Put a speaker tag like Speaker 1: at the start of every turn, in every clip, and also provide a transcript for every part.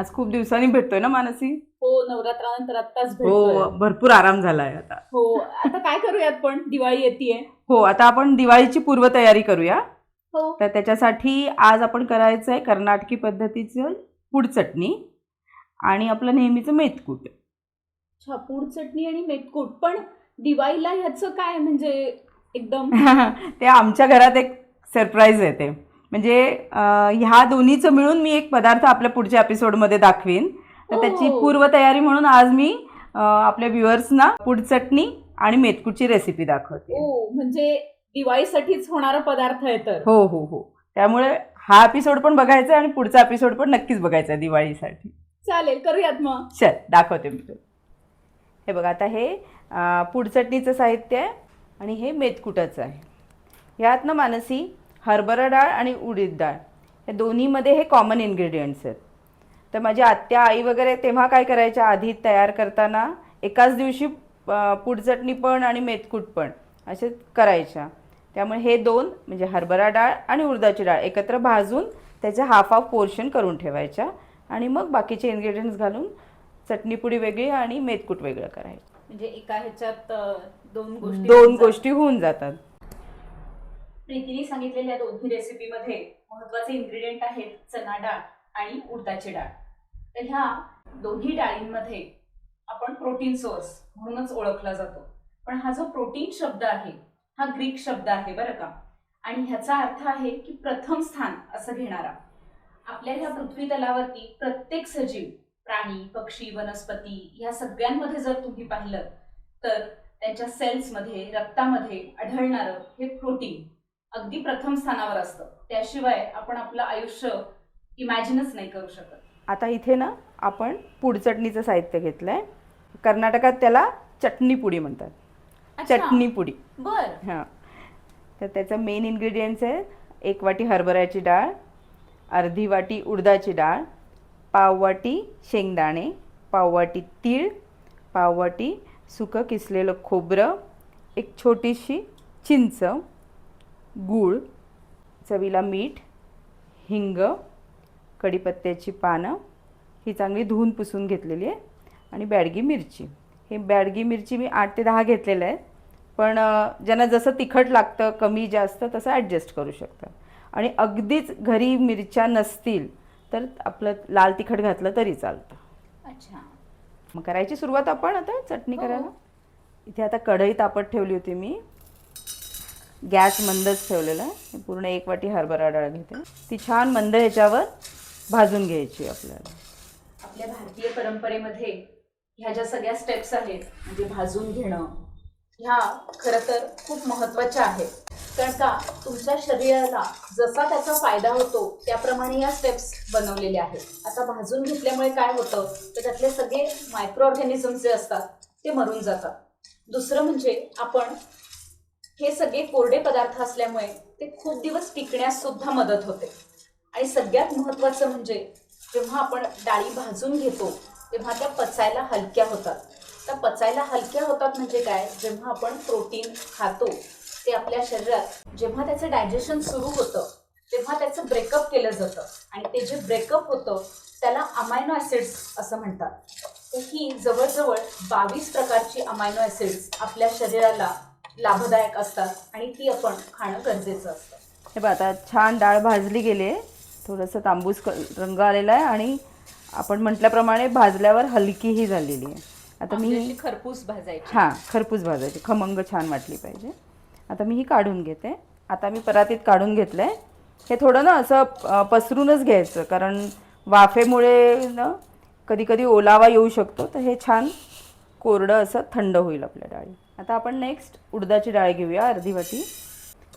Speaker 1: आज खूप दिवसांनी भेटतोय ना मानसी?
Speaker 2: हो नवरात्रानंतर भेटतोय
Speaker 1: हो भरपूर आराम झालाय आता.
Speaker 2: हो आता काय करूयात पण? दिवाळी येते
Speaker 1: हो आता आपण दिवाळीची पूर्वतयारी करूया.
Speaker 2: हो.
Speaker 1: तर त्याच्यासाठी आज आपण करायचं आहे कर्नाटकी पद्धतीचं पुड चटणी आणि आपलं नेहमीचं मेथकूट
Speaker 2: छापूड चटणी आणि मेटकूट पण दिवाळीला ह्याचं काय म्हणजे एकदम?
Speaker 1: ते आमच्या घरात एक सरप्राईज आहे ते. म्हणजे ह्या दोन्हीचं मिळून मी एक पदार्थ आपल्या पुढच्या एपिसोडमध्ये दाखवीन. तर त्याची. पूर्वतयारी म्हणून आज मी आपल्या व्ह्युअर्सना पुड चटणी आणि मेथकूटची रेसिपी दाखवते.
Speaker 2: म्हणजे दिवाळीसाठीच होणारा पदार्थ आहे तर.
Speaker 1: हो हो हो. त्यामुळे हा एपिसोड पण बघायचा आहे आणि पुढचा एपिसोड पण नक्कीच बघायचा आहे दिवाळीसाठी.
Speaker 2: चालेल करूयात मग.
Speaker 1: चल दाखवते मी तुला. हे बघा आता हे अं, पुड चटणीचं साहित्य आहे आणि हे मेथकुटाचं आहे. यात ना मानसी हरभरा डाळ आणि उडीद डाळ. या दोन्हीमध्ये हे कॉमन इन्ग्रेडियंट्स आहेत. तर माझी आत्या आई वगैरे तेव्हा काय करायच्या? आधी तयार करताना एकाच दिवशी अं, पुड चटणी पण आणि मेथकूट पण असे करायच्या. त्यामुळे हे दोन म्हणजे हरभरा डाळ आणि उडदाची डाळ एकत्र भाजून त्याचे हाफ हाफ पोर्शन करून ठेवायच्या आणि मग बाकीचे इन्ग्रेडियंट्स घालून चटणीपुडी वेगळी आणि मेथकूट वेगळं करायचं.
Speaker 2: म्हणजे एका ह्याच्यात दोन गोष्टी
Speaker 1: दोन गोष्टी होऊन जातात.
Speaker 2: प्रीतीने सांगितलेल्या दोन्ही रेसिपीमध्ये महत्त्वाचे इन्ग्रेडियंट आहेत चना डाळ आणि उडदाची डाळ. तर ह्या दोन्ही डाळींमध्ये आपण प्रोटीन सोर्स म्हणूनच ओळखला जातो. पण हा जो प्रोटीन शब्द आहे हा ग्रीक शब्द आहे बरं का? आणि ह्याचा अर्थ आहे की प्रथम स्थान असं घेणारा. आपल्या ह्या पृथ्वी तलावरती प्रत्येक सजीव प्राणी पक्षी वनस्पती ह्या सगळ्यांमध्ये जर तुम्ही पाहिलं तर त्यांच्या सेल्समध्ये रक्तामध्ये आढळणारं हे प्रोटीन अगदी प्रथम स्थानावर असतं. त्याशिवाय आपण आपलं आयुष्य इमॅजिनच नाही करू शकत.
Speaker 1: आता इथे ना आपण पुड चटणीचं साहित्य घेतलं आहे कर्नाटकात त्याला चटणी पुडी म्हणतात. चटणी पुडी.
Speaker 2: बर.
Speaker 1: हां. तर त्याचं मेन इन्ग्रेडियंट्स आहेत. एक वाटी हरभऱ्याची डाळ अर्धी वाटी उडदाची डाळ पाववाटी शेंगदाणे पाववाटी तीळ पाववाटी सुकं किसलेलं खोबरं एक छोटीशी चिंच गूळ चवीला मीठ हिंग कढीपत्त्याची पानं ही चांगली धुवून पुसून घेतलेली आहे. आणि बॅडगी मिरची. हे बॅडगी मिरची मी आठ ते दहा घेतलेलं आहे पण ज्यांना जसं तिखट लागतं कमी जास्त तसं ॲडजस्ट करू शकतं आणि अगदीच घरी मिरच्या नसतील तर आपलं लाल तिखट घातलं तरी चालतं.
Speaker 2: अच्छा.
Speaker 1: मग करायची सुरुवात आपण आता चटणी
Speaker 2: हो.
Speaker 1: करायला? इथे आता कढई तापत ठेवली होती मी. गॅस मंदच ठेवलेला आहे. पूर्ण एक वाटी हरभरा डाळ घेते. ती छान मंद ह्याच्यावर भाजून घ्यायची आपल्याला.
Speaker 2: आपल्या भारतीय परंपरेमध्ये ह्या ज्या सगळ्या स्टेप्स आहेत म्हणजे भाजून घेणं ह्या खरं तर खूप महत्त्वाच्या आहेत. कारण का तुमच्या शरीराला जसा त्याचा फायदा होतो त्याप्रमाणे या स्टेप्स बनवलेल्या आहेत. आता भाजून घेतल्यामुळे काय होतं तर त्यातले सगळे मायक्रो ऑर्गॅनिझम जे असतात ते मरून जातात. दुसरं म्हणजे आपण हे सगळे कोरडे पदार्थ असल्यामुळे ते खूप दिवस टिकण्यास सुद्धा मदत होते. आणि सगळ्यात महत्त्वाचं म्हणजे जेव्हा आपण डाळी भाजून घेतो तेव्हा त्या पचायला हलक्या होतात. त्या पचायला हलक्या होतात म्हणजे काय? जेव्हा आपण प्रोटीन खातो ते आपल्या शरीरात जेव्हा त्याचं डायजेशन सुरू होतं तेव्हा त्याचं ब्रेकअप केलं जातं. आणि ते जे ब्रेकअप होतं त्याला अमायनो ॲसिड्स असं म्हणतात. ही जवळजवळ बावीस प्रकारची अमायनो ॲसिड्स आपल्या शरीराला लाभदायक असतात आणि ती आपण खाणं गरजेचं असतं.
Speaker 1: हे बघा आता छान डाळ भाजली गेली आहे. थोडंसं तांबूस रंग आलेला आहे आणि आपण म्हटल्याप्रमाणे भाजल्यावर हलकीही झालेली आहे. आता मी
Speaker 2: खरपूस भाजायची.
Speaker 1: हां खरपूस भाजायची. खमंग छान वाटली पाहिजे. आता मी ही काढून घेते. आता मी परातीत काढून घेतलं आहे हे थोडं ना असं पसरूनच घ्यायचं. कारण वाफेमुळे ना कधी कधी ओलावा येऊ शकतो. तर हे छान कोरडं असं थंड होईल आपल्या डाळी. आता आपण नेक्स्ट उडदाची डाळ घेऊया अर्धी वाटी.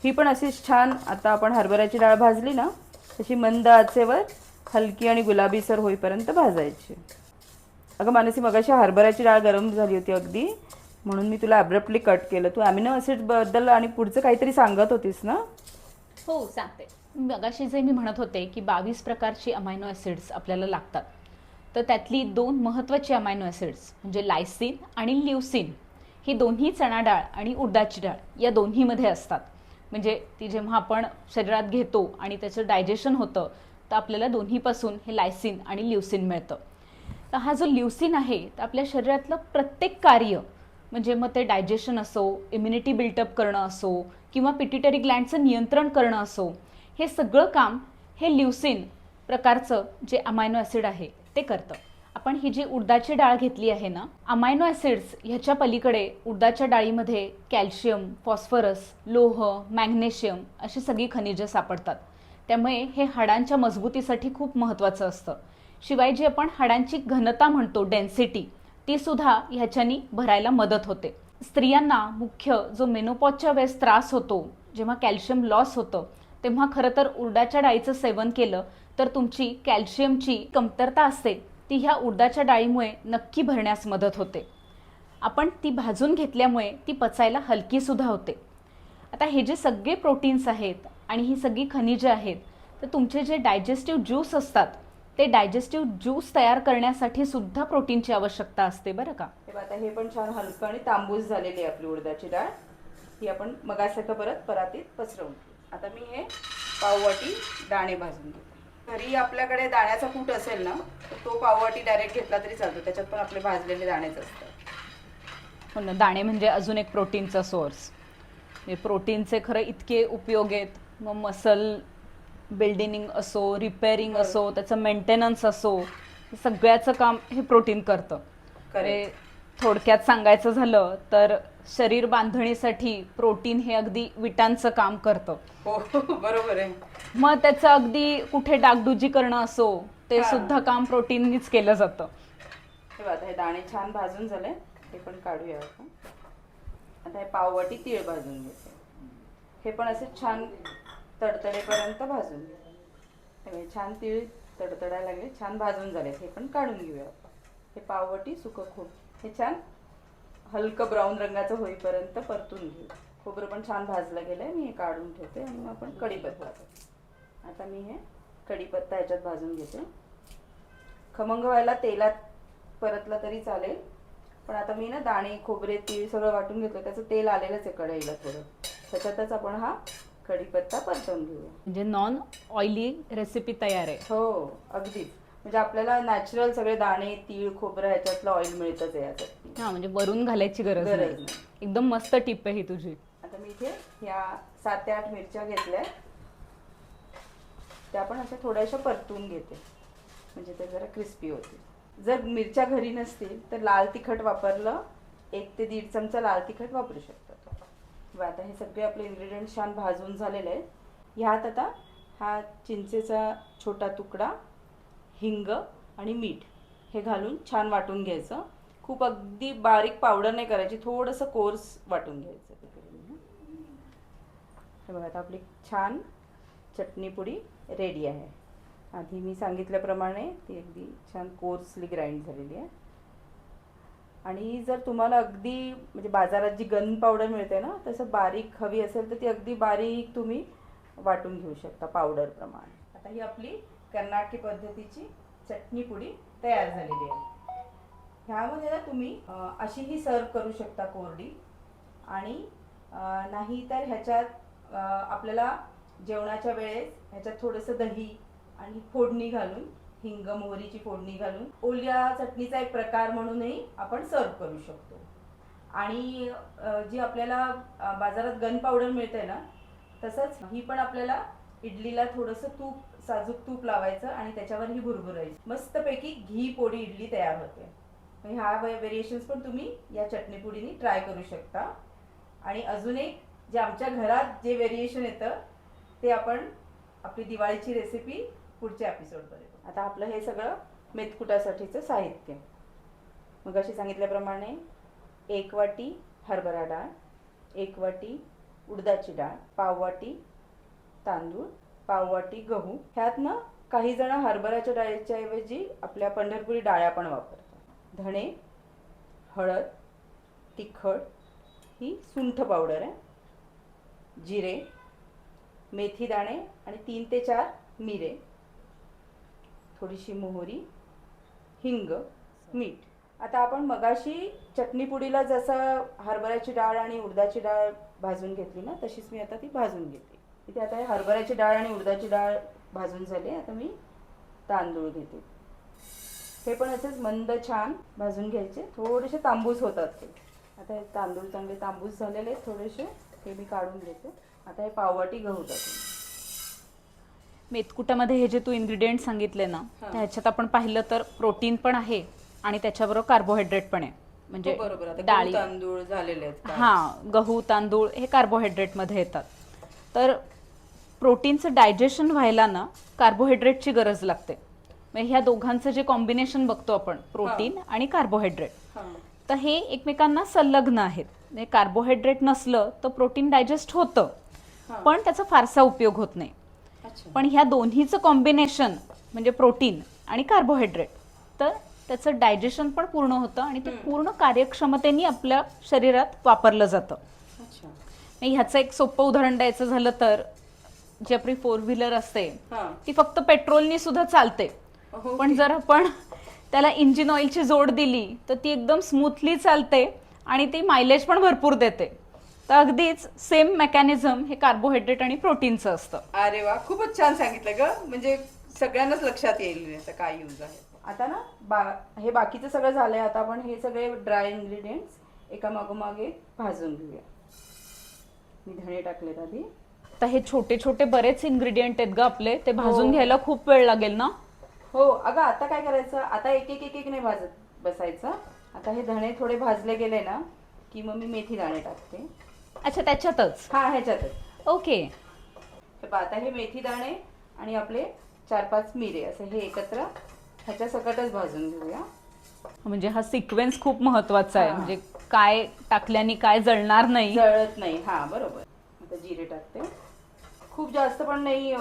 Speaker 1: ही पण अशीच छान आता आपण हरभऱ्याची डाळ भाजली ना तशी मंद आचेवर हलकी आणि गुलाबीसर होईपर्यंत भाजायची. अगं मानसी मगाशी हरभऱ्याची डाळ गरम झाली होती अगदी म्हणून मी तुला ॲब्रप्टली कट केलं. तू ॲमिनो ॲसिडबद्दल आणि पुढचं काहीतरी सांगत होतीस ना?
Speaker 3: हो सांगते. मगाशी जे मी म्हणत होते की बावीस प्रकारची अमायनो ॲसिड्स आपल्याला लागतात. तर त्यातली दोन महत्त्वाची अमायनो ॲसिड्स म्हणजे लायसिन आणि ल्युसिन ही दोन्ही चणा डाळ आणि उडदाची डाळ या दोन्हीमध्ये असतात. म्हणजे ती जेव्हा आपण शरीरात घेतो आणि त्याचं डायजेशन होतं
Speaker 2: तर आपल्याला दोन्हीपासून हे लायसिन आणि ल्युसिन मिळतं. तर हा जो ल्युसिन आहे तर आपल्या शरीरातलं प्रत्येक कार्य म्हणजे मग ते डायजेशन असो इम्युनिटी बिल्टअप करणं असो किंवा पिटिटरी ग्लँडचं नियंत्रण करणं असो हे सगळं काम हे ल्युसिन प्रकारचं जे अमायनो ॲसिड आहे ते करतं. आपण ही जी उडदाची डाळ घेतली आहे ना अमायनो ॲसिड्स ह्याच्या पलीकडे उडदाच्या डाळीमध्ये कॅल्शियम फॉस्फरस लोह मॅग्नेशियम अशी सगळी खनिजं सापडतात. त्यामुळे हे हाडांच्या मजबूतीसाठी खूप महत्त्वाचं असतं. शिवाय जी आपण हाडांची घनता म्हणतो डेन्सिटी ती सुद्धा ह्याच्यानी भरायला मदत होते. स्त्रियांना मुख्य जो मेनोपॉजच्या वेळेस त्रास होतो जेव्हा कॅल्शियम लॉस होतं तेव्हा खरं तर उर्डाच्या डाळीचं सेवन केलं तर तुमची कॅल्शियमची कमतरता असते ती ह्या उडदाच्या डाळीमुळे नक्की भरण्यास मदत होते. आपण ती भाजून घेतल्यामुळे ती पचायला हलकीसुद्धा होते. आता हे जे सगळे प्रोटीन्स आहेत आणि ही सगळी खनिजे आहेत तर तुमचे जे डायजेस्टिव्ह ज्यूस असतात ते डायजेस्टिव्ह ज्यूस तयार करण्यासाठी सुद्धा प्रोटीनची आवश्यकता असते बरं का?
Speaker 1: बघा, आता हे पण छान हलकं आणि तांबूस झालेली आहे आपली उडदाची डाळ. ही आपण मगासारखं परत परातीत पसरवून आता मी हे पाववाटी दाणे भाजून घेते. घरी आपल्याकडे दाण्याचा कूट असेल ना तर तो पाववाटी डायरेक्ट घेतला तरी चालतो. त्याच्यात पण आपले भाजलेले दाणेच असतात.
Speaker 2: हो ना दाणे म्हणजे अजून एक प्रोटीनचा सोर्स म्हणजे प्रोटीनचे खरं इतके उपयोग आहेत. मग मसल बिल्डिंग असो रिपेअरिंग असो त्याचं मेंटेनन्स असो सगळ्याचं काम हे प्रोटीन करतं. म्हणजे थोडक्यात सांगायचं झालं तर शरीर बांधणीसाठी प्रोटीन हे अगदी विटांचं काम करतं.
Speaker 1: हो बरोबर आहे.
Speaker 2: मग त्याचं अगदी कुठे डागडुजी करणं असो ते
Speaker 1: हा.
Speaker 2: सुद्धा काम प्रोटीननीच केलं जातं.
Speaker 1: हे बघा, आता हे दाणे छान भाजून झाले. हे पण काढूया आपण. आता हे पाववाटी तीळ भाजून घेते. हे पण असे छान तडतडेपर्यंत भाजून घे. हे बघा, छान तीळ तडतडायला लागले. छान भाजून झाले हे पण काढून घेऊया आपण. हे पाववाटी सुकं खूप हे छान. हलकं ब्राऊन रंगाचं होईपर्यंत परतून घेऊ. खोबरं पण छान भाजलं गेलंय. मी हे काढून ठेवते आणि मग आपण कढीपत्ता आता मी हे कढीपत्ता ह्याच्यात भाजून घेते. खमंग व्हायला तेलात परतला तरी चालेल. पण आता मी ना दाणे खोबरे तीळ सगळं वाटून घेतलं. त्याचं तेल आलेलंच आहे कढईला थोडं. त्याच्यातच आपण हा कढीपत्ता परतवून घेऊया.
Speaker 2: म्हणजे नॉन ऑइली रेसिपी तयार आहे.
Speaker 1: हो अगदीच. म्हणजे आपल्याला नॅचरल सगळे दाणे तीळ खोबरं ह्याच्यातलं ऑइल मिळतच आहे याच्यात.
Speaker 2: हा म्हणजे वरून घालायची गरज
Speaker 1: गरज
Speaker 2: नाही.
Speaker 1: नाही.
Speaker 2: एकदम मस्त टिप आहे ही तुझी.
Speaker 1: आता मी इथे ह्या सात ते आठ मिरच्या घेतल्या. त्या पण अशा थोड्याशा परतून घेते. म्हणजे ते जरा क्रिस्पी होते जर मिरच्या घरी नसतील तर लाल तिखट वापरलं एक ते दीड चमचा लाल तिखट वापरू शकतात आता हे सगळे आपले इन्ग्रेडियंट छान भाजून झालेले आहेत. ह्यात आता हा चिंचेचा छोटा तुकडा हिंग आणि मीठ हे घालून छान वाटून घ्यायचं. खूप अगदी बारीक पावडर नाही करायची थोडंसं कोर्स वाटून घ्यायचं. हे बघा आता आपली छान चटणी पुडी रेडी आहे. आधी मी सांगितल्याप्रमाणे ती अगदी छान कोर्सली ग्राइंड झालेली आहे. आणि जर तुम्हाला अगदी म्हणजे बाजारात जी गन पावडर मिळते ना तसं बारीक हवी असेल तर ती अगदी बारीक तुम्ही वाटून घेऊ शकता पावडरप्रमाणे. आता ही आपली कर्नाटकी पद्धतीची चटणी पुडी तयार झालेली आहे. ह्यामध्ये ना तुम्ही अशीही सर्व करू शकता कोरडी. आणि नाही तर ह्याच्यात आपल्याला जेवणाच्या वेळेस ह्याच्यात थोडंसं दही आणि फोडणी घालून हिंग मोहरीची फोडणी घालून ओल्या चटणीचा एक प्रकार म्हणूनही आपण सर्व करू शकतो. आणि जी आपल्याला बाजारात गन पावडर मिळते ना तसंच ही पण आपल्याला इडलीला थोडंसं तूप साजूक तूप लावायचं आणि त्याच्यावर ही भुरभुरायची. मस्तपैकी घी पोडी इडली तयार होते. मग ह्या व्हेरिएशन्स पण तुम्ही या चटणीपुडीने ट्राय करू शकता. आणि अजून एक जे आमच्या घरात जे व्हेरिएशन येतं ते आपण आपली दिवाळीची रेसिपी पुढच्या एपिसोडमध्ये आता आपलं हे सगळं मेथकुटासाठीचं साहित्य. मग अशी सांगितल्याप्रमाणे एक वाटी हरभरा डाळ एक वाटी उडदाची डाळ पाववाटी तांदूळ पाववाटी गहू ह्यात ना काही जण हरभऱ्याच्या डाळीच्या ऐवजी आपल्या पंढरपुरी डाळ्या पण वापरतात. धणे हळद तिखट ही सुंठ पावडर आहे. जिरे मेथी दाणे आणि तीन ते चार मिरे. थोडीशी मोहरी हिंग मीठ. आता आपण मगाशी चटणीपुडीला जसं हरभऱ्याची डाळ आणि उडदाची डाळ भाजून घेतली ना तशीच मी आता ती भाजून घेते. इथे आता हे हरभऱ्याची डाळ आणि उडदाची डाळ भाजून झाले आता मी तांदूळ घेते. हे पण असेच मंद छान भाजून घ्यायचे. थोडेसे तांबूस होतात ते. आता हे तांदूळ चांगले तांबूस झालेले आहेत. थोडेसे हे मी काढून घेते. आता हे पाववाटी गहू टाकते
Speaker 2: मेतकुटामध्ये हे जे तू इन्ग्रेडियंट सांगितले ना ह्याच्यात आपण पाहिलं तर प्रोटीन पण आहे आणि त्याच्याबरोबर कार्बोहायड्रेट पण आहे. म्हणजे
Speaker 1: हो,
Speaker 2: डाळी.
Speaker 1: तांदूळ झालेले आहेत.
Speaker 2: हा गहू तांदूळ हे कार्बोहायड्रेटमध्ये येतात. तर प्रोटीनचं डायजेशन व्हायला ना कार्बोहायड्रेटची गरज लागते. म्हणजे ह्या दोघांचं जे कॉम्बिनेशन बघतो आपण प्रोटीन आणि कार्बोहायड्रेट. तर हे एकमेकांना संलग्न आहेत. म्हणजे कार्बोहायड्रेट नसलं तर प्रोटीन डायजेस्ट होतं. पण त्याचा फारसा उपयोग होत नाही. पण ह्या दोन्हीचं कॉम्बिनेशन म्हणजे प्रोटीन आणि कार्बोहायड्रेट तर त्याचं डायजेशन पण पूर्ण होतं आणि ते पूर्ण कार्यक्षमतेने आपल्या शरीरात वापरलं जातं. ह्याचं एक सोपं उदाहरण द्यायचं झालं तर जी आपली फोर व्हीलर असते
Speaker 1: हा.
Speaker 2: ती फक्त पेट्रोलनी सुद्धा चालते.
Speaker 1: हो
Speaker 2: पण जर आपण त्याला इंजिन ऑइलची जोड दिली तर ती एकदम स्मूथली चालते आणि ती मायलेज पण भरपूर देते. तर अगदीच सेम मेकॅनिझम हे कार्बोहायड्रेट आणि प्रोटीनचं असतं.
Speaker 1: अरे वा खूपच छान सांगितलं ग. म्हणजे सगळ्यांनाच लक्षात येईल याचा काय यूज आहे. आता ना बा हे बाकीचं सगळं झालंय आता आपण हे सगळे ड्राय इन्ग्रेडियंट्स एका मागोमाग भाजून घेऊया. मी धणे टाकलेत आधी.
Speaker 2: तर हे छोटे छोटे बरेच इन्ग्रेडियंट आहेत ग आपले. ते भाजून
Speaker 1: हो.
Speaker 2: घ्यायला खूप वेळ लागेल ना?
Speaker 1: हो अगं आता काय करायचं? आता एक एक एक एक नाही भाजत बसायचं. आता हे धणे थोडे भाजले गेले ना की मग मी मेथी दाणे टाकते.
Speaker 2: अच्छा त्याच्यातच?
Speaker 1: हा ह्याच्यातच.
Speaker 2: ओके.
Speaker 1: हे पहा, आता हे मेथी दाणे आणि आपले चार पाच मिरे असं हे एकत्र ह्याच्या सकटच भाजून घेऊया.
Speaker 2: म्हणजे हा सिक्वेन्स खूप महत्त्वाचा आहे.
Speaker 1: हा.
Speaker 2: म्हणजे काय टाकल्याने काय जळणार नाही.
Speaker 1: जळत नाही. हा बरोबर. आता जिरे टाकते. खूप जास्त पण नाही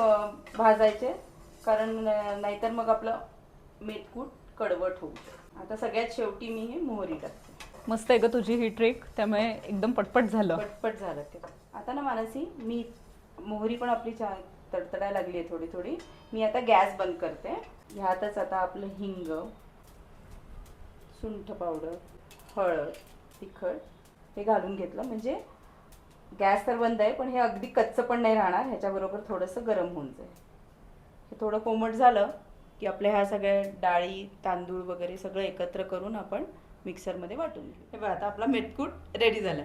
Speaker 1: भाजायचे. कारण नाहीतर मग आपलं मेथकूट कडवट होऊ आता सगळ्यात शेवटी मी हे मोहरी टाकते.
Speaker 2: मस्त आहे ग तुझी ही ट्रिक त्यामुळे एकदम पटपट झालं.
Speaker 1: पटपट झालं ते. आता ना मानसी मी मोहरी पण आपली छान तडतडायला लागली आहे थोडी थोडी. मी आता गॅस बंद करते. ह्यातच आता आपलं हिंग सुंठ पावडर हळद तिखट हे घालून घेतलं. म्हणजे गॅस तर बंद आहे पण हे अगदी कच्चं पण नाही राहणार. ह्याच्याबरोबर थोडंसं गरम होऊन जाईल. हे थोडं कोमट झालं की आपल्या ह्या सगळ्या डाळी तांदूळ वगैरे सगळं एकत्र करून आपण मिक्सरमध्ये वाटून घेऊ. हे बघा आता आपला मेटकूट रेडी झाला.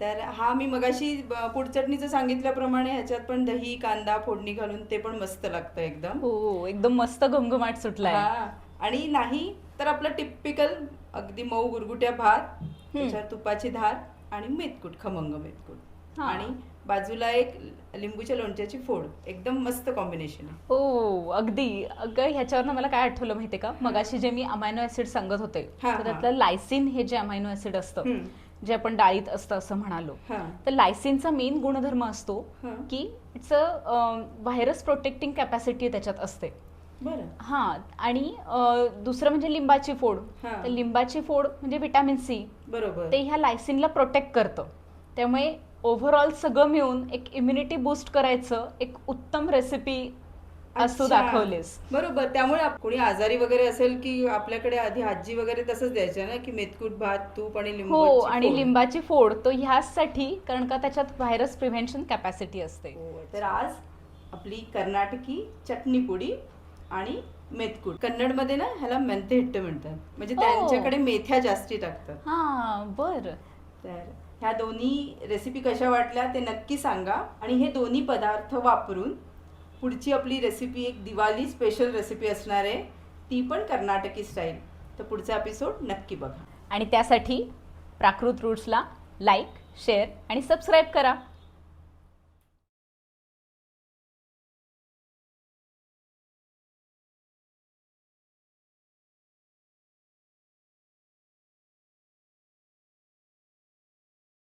Speaker 1: तर हा मी मगाशी पुडचटणीचं सांगितल्याप्रमाणे ह्याच्यात पण दही कांदा फोडणी घालून ते पण मस्त लागतं एकदम.
Speaker 2: हो एकदम मस्त घमघमाट सुटलाय.
Speaker 1: हा आणि नाही तर आपलं टिपिकल अगदी मऊ गुरगुट्या भात त्याच्यावर तुपाची धार आणि मेतकूट खमंग मेतकूट. आणि बाजूला एक लिंबूच्या लोणच्याची फोड. एकदम मस्त कॉम्बिनेशन आहे.
Speaker 2: हो अगदी. अगं ह्याच्यावर मला काय आठवलं माहितीये का? मगाशी जे मी अमायनो ऍसिड सांगत होते तर त्यातलं लायसिन हे जे अमायनो ऍसिड असतं. जे आपण डाळीत असतं असं म्हणालो तर लायसिनचा मेन गुणधर्म असतो. की it's a virus protecting capacity त्याच्यात असते.
Speaker 1: बरं.
Speaker 2: हा आणि अ, दुसरं म्हणजे लिंबाची फोड.
Speaker 1: हा.
Speaker 2: तर लिंबाची फोड म्हणजे विटॅमिन सी
Speaker 1: बरोबर.
Speaker 2: ते ह्या लायसिनला प्रोटेक्ट करतं. त्यामुळे ओव्हरऑल सगळं मिळून एक इम्युनिटी बूस्ट करायचं एक उत्तम रेसिपी आज तू
Speaker 1: अच्छा.
Speaker 2: दाखवलीस.
Speaker 1: बरोबर. त्यामुळे आप- कोणी आजारी वगैरे असेल की आपल्याकडे आधी आजी वगैरे तसंच द्यायचं ना की मेथकूट भात तूप आणि लिंबू
Speaker 2: हो आणि लिंबाची फोड. तो ह्याचसाठी कारण का त्याच्यात व्हायरस प्रिव्हेन्शन कॅपॅसिटी असते.
Speaker 1: हो, तर आज आपली कर्नाटकी चटणी पुडी आणि मेथकूट. कन्नडमध्ये ना ह्याला मेंथेट्ट म्हणतात. म्हणजे. त्यांच्याकडे मेथ्या जास्ती टाकतात.
Speaker 2: हा बर.
Speaker 1: तर ह्या दोन्ही रेसिपी कशा वाटल्या ते नक्की सांगा. आणि हे दोन्ही पदार्थ वापरून पुढची आपली रेसिपी एक दिवाळी स्पेशल रेसिपी असणार आहे ती पण कर्नाटकी स्टाईल तर पुढचा एपिसोड नक्की बघा.
Speaker 2: आणि त्यासाठी प्राकृत रूट्सला लाईक शेअर आणि सबस्क्राईब करा.